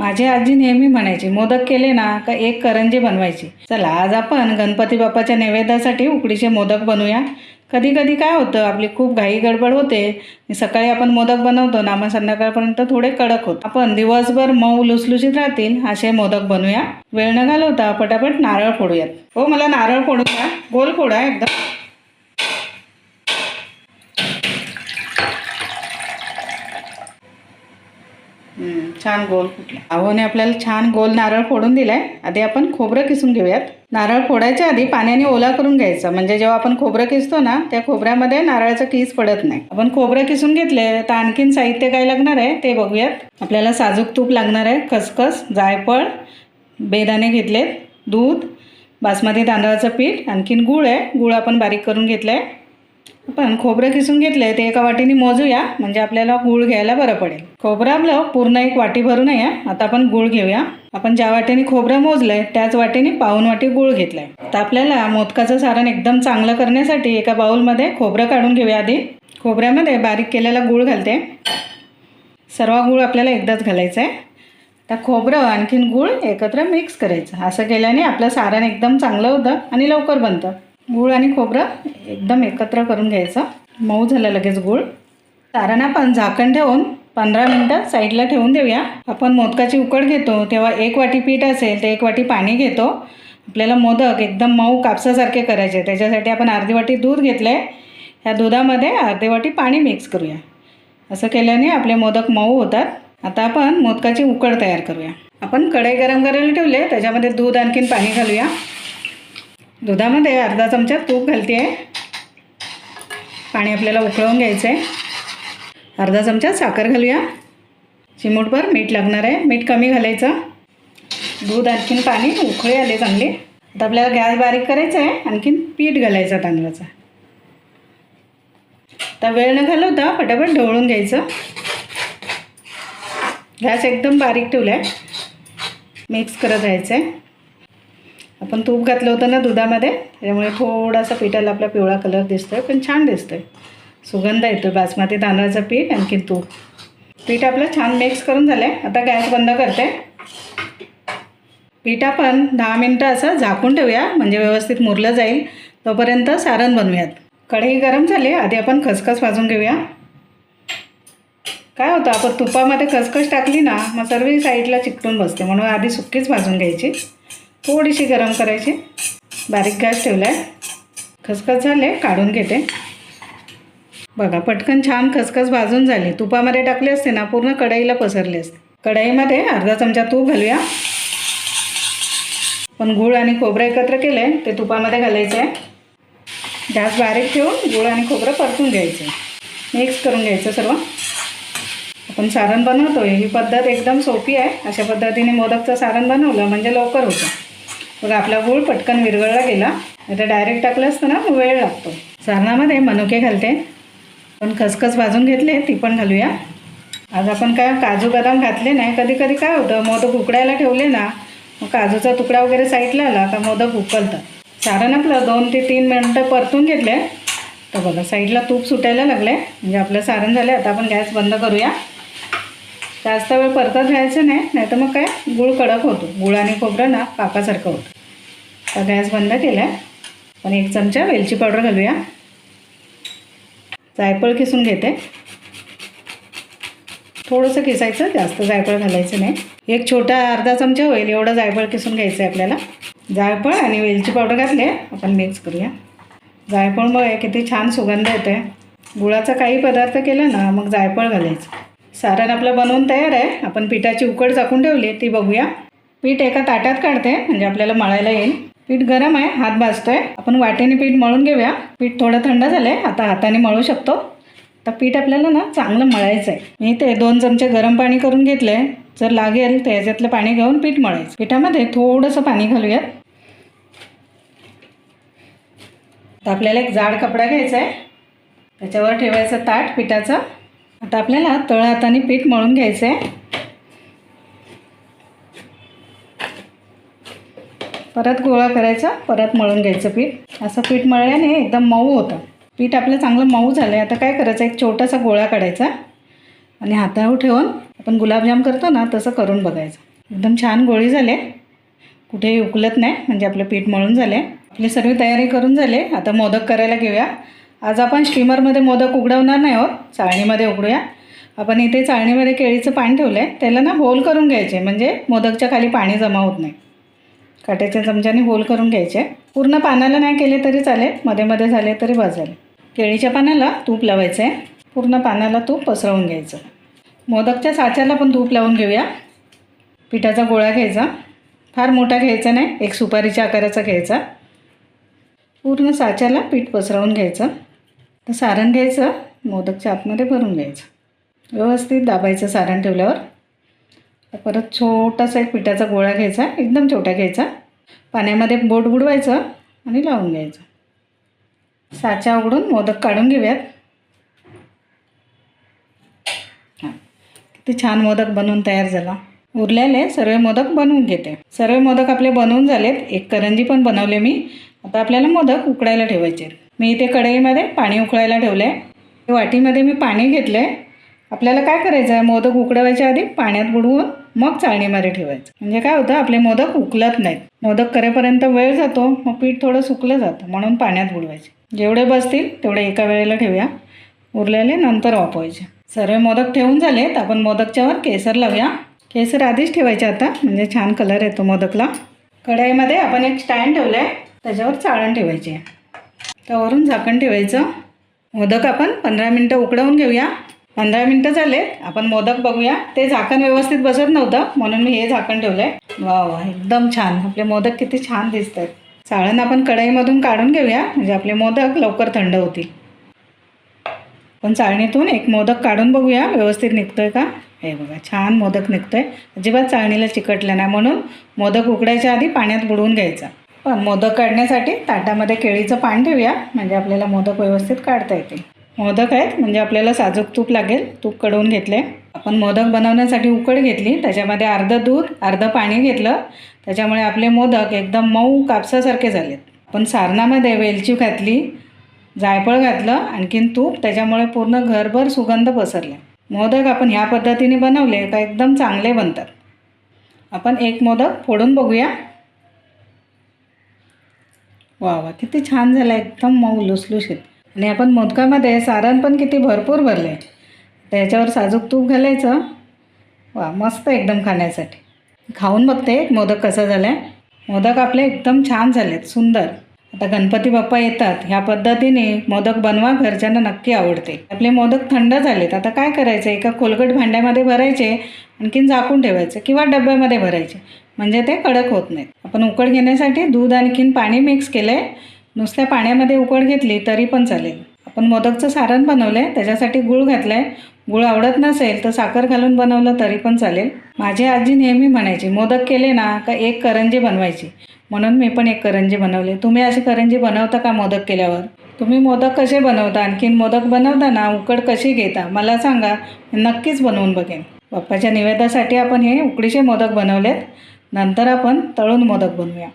माझी आजी नेहमी म्हणायची मोदक केले ना का एक करंजी बनवायची. चला आज आपण गणपती बाप्पाच्या नैवेद्यासाठी उकडीचे मोदक बनवूया. कधी कधी काय होतं आपली खूप घाई गडबड होते. सकाळी आपण मोदक बनवतो ना मग संध्याकाळपर्यंत थोडे कडक होत आपण दिवसभर मऊ लुसलुशीत राहतील असे मोदक बनवूया. वेळ न घालवता पटापट नारळ फोडूयात. हो मला नारळ फोडून द्या. गोल फोडा एकदम. छान गोल फुटला. आहोने आपल्याला छान गोल नारळ फोडून दिलाय. आधी आपण खोबरं किसून घेऊयात. नारळ फोडायच्या आधी पाण्याने ओला करून घ्यायचा. म्हणजे जेव्हा आपण खोबरं किसतो ना त्या खोबऱ्यामध्ये नारळाचं किस पडत नाही. आपण खोबरं किसून घेतले तर आणखीन साहित्य काय लागणार आहे ते बघूयात. आपल्याला साजूक तूप लागणार आहे. खसखस जायफळ बेदाणे घेतलेत दूध बासमती तांदळाचं पीठ आणखीन गूळ आहे. गूळ आपण बारीक करून घेतलं आहे आपण खोबरं किसून घेतलंय ते एका वाटीने मोजूया म्हणजे आपल्याला गूळ घ्यायला बरं पडेल. खोबरं आपलं पूर्ण एक वाटी भरून आहे आता आपण गूळ घेऊया. आपण ज्या वाटेने खोबरं मोजलंय त्याच वाटेने पाऊन वाटी गूळ घेतलाय. तर आपल्याला मोदकाचं सारण एकदम चांगलं करण्यासाठी एका बाउलमध्ये खोबरं काढून घेऊया आधी. खोबऱ्यामध्ये बारीक केलेला गूळ घालते. सर्व गूळ आपल्याला एकदाच घालायचं आहे त्या खोबरं आणखीन गूळ एकत्र मिक्स करायचं. असं केल्याने आपलं सारण एकदम चांगलं होतं आणि लवकर बनतं. गूळ आणि खोबरं एकदम एकत्र करून घ्यायचं. मऊ झालं लगेच गूळ. तारांना पण झाकण ठेवून पंधरा मिनटं साईडला ठेवून देऊया. आपण मोदकाची उकड घेतो तेव्हा एक वाटी पीठ असेल तर एक वाटी पाणी घेतो. आपल्याला मोदक एकदम मऊ कापसासारखे करायचे. त्याच्यासाठी आपण अर्धी वाटी दूध घेतलं आहे ह्या दुधामध्ये अर्धी वाटी पाणी मिक्स करूया. असं केल्याने आपले मोदक मऊ होतात. आता आपण मोदकाची उकड तयार करूया. आपण कढई गरम करायला ठेवले त्याच्यामध्ये दूध आणखीन पाणी घालूया. दुधामध्ये अर्धा चमचा तूप घालते. आहे पाणी आपल्याला उकळवून घ्यायचं आहे अर्धा चमचा साखर घालूया. चिमूटभर मीठ लागणार आहे. मीठ कमी घालायचं. दूध आणखीन पाणी उकळी आले चांगले. आता आपल्याला गॅस बारीक करायचा आहे आणखीन पीठ घालायचं तांदळाचं. आता वेळ न घालवता पटापट ढवळून घ्यायचं. गॅस एकदम बारीक ठेवला आहे मिक्स करत राहायचं आहे आपण तूप घातलं होतं ना दुधामध्ये त्यामुळे थोडासा पिठाला आपला पिवळा कलर दिसतो आहे पण छान दिसतो आहे सुगंध येतो बासमती तांदळाचं पीठ आणखी तूप. पीठ आपलं छान मिक्स करून झालं आहे आता गॅस बंद करते. पीठ आपण दहा मिनटं असं झाकून ठेवूया म्हणजे व्यवस्थित मुरलं जाईल. तोपर्यंत सारण बनवूयात. कढई गरम झाली आधी आपण खसखस भाजून घेऊया. काय होतं आपण तुपामध्ये खसखस टाकली ना मग सर्व साईडला चिकटून बसते म्हणून आधी सुक्कीच भाजून घ्यायची. थोडीशी गरम करायची. बारीक गॅस ठेवला आहे खसखस झाले काढून घेते. बघा पटकन छान खसखस भाजून झाली. तुपामध्ये टाकले असते ना पूर्ण कढईला पसरले असते. कढईमध्ये अर्धा चमचा तूप घालूया. पण गूळ आणि खोबरं एकत्र केलं आहे ते तुपामध्ये घालायचं आहे गॅस बारीक ठेवून गूळ आणि खोबरं परतून घ्यायचं मिक्स करून घ्यायचं सर्व. आपण सारण बनवतो ही पद्धत एकदम सोपी आहे. अशा पद्धतीने मोदकचं सारण बनवलं म्हणजे लवकर होतं. बघा आपला गूळ पटकन विरघळला गेला. आता डायरेक्ट टाकलं असतं ना मग वेळ लागतो. सारणामध्ये मनुके घालते. पण खसखस भाजून घेतले ती पण घालूया. आज आपण काय काजू बदाम घातले नाही कधी कधी काय होतं मोदक उकडायला ठेवले ना मग काजूचा तुकडा वगैरे साईडला आला का मोदक उकलतं सारण आपलं दोन ते तीन मिनटं परतून घेतले तर बघा साईडला तूप सुटायला लागले म्हणजे आपलं सारण झालं आता आपण गॅस बंद करूया. जास्त वेळ परतत घ्यायचं नाही नाहीतर मग काय? गुळ कडक होतो. गुळ आणि खोबरं ना पाकासारखं होतं. तर गॅस बंद केला आहे पण एक चमचा वेलची पावडर घालूया. जायफळ किसून घेते. थोडंसं किसायचं जास्त जायफळ घालायचं नाही. एक छोटा अर्धा चमचा होईल एवढं जायफळ किसून घ्यायचं आहे आपल्याला. जायफळ आणि वेलची पावडर घातली आपण मिक्स करूया. जायफळ मग किती छान सुगंध येते आहे गुळाचा काही पदार्थ केला ना मग जायफळ घालायचं. सारण आपलं बनवून तयार आहे. आपण पिठाची उकड चाकून ठेवली ती बघूया. पीठ एका ताटात काढते म्हणजे आपल्याला मळायला येईल. पीठ गरम आहे हात भाजतोय. आपण वाटेने पीठ मळून घेऊया. पीठ थोडं थंड झालंय आता हाताने मळू शकतो. तर पीठ आपल्याला ना चांगलं मळायचं आहे मी ते दोन चमचे गरम पाणी करून घेतलंय. जर लागेल तर याच्यातलं पाणी घेऊन पीठ मळायचं. पिठामध्ये थोडंसं पाणी घालूयात. तर आपल्याला एक जाड कपडा घ्यायचा आहे त्याच्यावर ठेवायचं ताट पिठाचं. आता आपल्याला तळ हाताने पीठ मळून घ्यायचं आहे परत गोळा करायचा परत मळून घ्यायचं पीठ. असं पीठ मळल्याने एकदम मऊ होतं. पीठ आपलं चांगलं मऊ झालं आहे आता काय करायचं? एक छोटासा गोळा काढायचा आणि हातावर ठेवून आपण गुलाबजाम करतो ना तसं करून बघायचं. एकदम छान गोळी झाले. कुठेही उकलत नाही म्हणजे आपलं पीठ मळून झाले आपली सर्व तयारी करून झाले. आता मोदक करायला घेऊया. आज आपण स्टीमरमध्ये मोदक उघडवणार नाही आहोत. चाळणीमध्ये उघडूया. आपण इथे चाळणीमध्ये केळीचं पान ठेवलं आहे त्याला ना होल करून घ्यायचे. म्हणजे मोदकच्या खाली पाणी जमा होत नाही. काट्याच्या चमच्याने होल करून घ्यायचे. पूर्ण पानाला नाही केले तरी चालेल. मध्ये मध्ये झाले तरी भाजेल केळीच्या पानाला तूप लावायचं आहे पूर्ण पानाला तूप पसरवून घ्यायचं. मोदकच्या साच्याला पण तूप लावून घेऊया. पिठाचा गोळा घ्यायचा. फार मोठा घ्यायचा नाही. एक सुपारीच्या आकाराचा घ्यायचा. पूर्ण साच्याला पीठ पसरवून घ्यायचं. तर सारण घ्यायचं मोदकच्या आतमध्ये भरून घ्यायचं. व्यवस्थित दाबायचं सारण ठेवल्यावर. परत छोटासा एक पिठाचा गोळा घ्यायचा एकदम छोटा घ्यायचा. पाण्यामध्ये बोट बुडवायचं आणि लावून घ्यायचं. साचा उघडून मोदक काढून घेऊयात. हां. किती छान मोदक बनवून तयार झाला. उरलेले सर्व मोदक बनवून घेते. सर्व मोदक आपले बनवून झालेत. एक करंजी पण बनवले मी. आता आपल्याला मोदक उकडायला ठेवायचे आहेत. मी इथे कढईमध्ये पाणी उकळायला ठेवलं आहे वाटीमध्ये मी पाणी घेतलं आहे आपल्याला काय करायचं आहे मोदक उकडवायच्या आधी पाण्यात बुडवून मग चाळणीमध्ये ठेवायचं. म्हणजे काय होतं? आपले मोदक उकलत नाहीत. मोदक करेपर्यंत वेळ जातो मग पीठ थोडं सुकलं जातं म्हणून पाण्यात बुडवायचे. जेवढे बसतील तेवढे एका वेळेला ठेवूया. उरलेले नंतर वापरायचे सर्व मोदक ठेवून झालेत. आपण मोदकच्यावर केसर लावूया. केसर आधीच ठेवायचे आता. म्हणजे छान कलर येतो मोदकला. कढईमध्ये आपण एक स्टँड ठेवलं आहे त्याच्यावर चाळण ठेवायची. आहे त्यावरून झाकण ठेवायचं. मोदक आपण पंधरा मिनटं उकडवून घेऊया. पंधरा मिनटं झालेत. आपण मोदक बघूया. ते झाकण व्यवस्थित बसत नव्हतं. म्हणून मी हे झाकण ठेवलं आहे वा वा एकदम छान. आपले मोदक किती छान दिसत आहेत चाळण आपण कढईमधून काढून घेऊया. म्हणजे आपले मोदक लवकर थंड होतील. पण चाळणीतून एक मोदक काढून बघूया. व्यवस्थित निघतोय का? हे बघा छान मोदक निघतोय. अजिबात चाळणीला चिकटलं नाही. म्हणून मोदक उकडायच्या आधी पाण्यात बुडवून घ्यायचा. पण मोदक काढण्यासाठी ताटामध्ये केळीचं पान ठेवूया. म्हणजे आपल्याला मोदक व्यवस्थित काढता येतील मोदक आहेत म्हणजे आपल्याला साजूक तूप लागेल. तूप कडवून घेतले. आपण मोदक बनवण्यासाठी उकड घेतली. त्याच्यामध्ये अर्धं दूध अर्धं पाणी घेतलं. त्याच्यामुळे आपले मोदक एकदम मऊ कापसासारखे झालेत. आपण सारणामध्ये वेलची घातली जायफळ घातलं आणखीन तूप. त्याच्यामुळे पूर्ण घरभर सुगंध पसरले. मोदक आपण ह्या पद्धतीने बनवले का एकदम चांगले बनतात. आपण एक मोदक फोडून बघूया. वा वा किती छान झालं एकदम मऊ लुसलुशीत. आणि आपण मोदकामध्ये सारण पण किती भरपूर भरले त्याच्यावर साजूक तूप घालायचं. वा मस्त एकदम खाण्यासाठी. खाऊन बघते मोदक कसा झाला आहे मोदक आपले एकदम छान झालेत सुंदर. आता गणपती बाप्पा येतात ह्या पद्धतीने मोदक बनवा घरच्यांना नक्की आवडते. आपले मोदक थंड झालेत आता काय करायचं? एका खोलगट भांड्यामध्ये भरायचे आणखीन झाकून ठेवायचे किंवा डब्यामध्ये भरायचे. म्हणजे ते कडक होत नाहीत. आपण उकड घेण्यासाठी दूध आणखीन पाणी मिक्स केलं आहे नुसत्या पाण्यामध्ये उकड घेतली तरी पण चालेल. आपण मोदकचं सारण बनवलं आहे त्याच्यासाठी गूळ घातलं आहे गूळ आवडत नसेल तर साखर घालून बनवलं तरी पण चालेल. माझी आजी नेहमी म्हणायची मोदक केले ना का एक करंजी बनवायची? म्हणून मी पण एक करंजी बनवली. तुम्ही अशी करंजी बनवता का मोदक केल्यावर? तुम्ही मोदक कसे बनवता? आणखीन मोदक बनवताना उकड कशी घेता? मला सांगा मी नक्कीच बनवून बघेन. बाप्पाच्या निवेदासाठी आपण हे उकडीचे मोदक बनवलेत. नंतर आपण तळून मोदक बनवूया.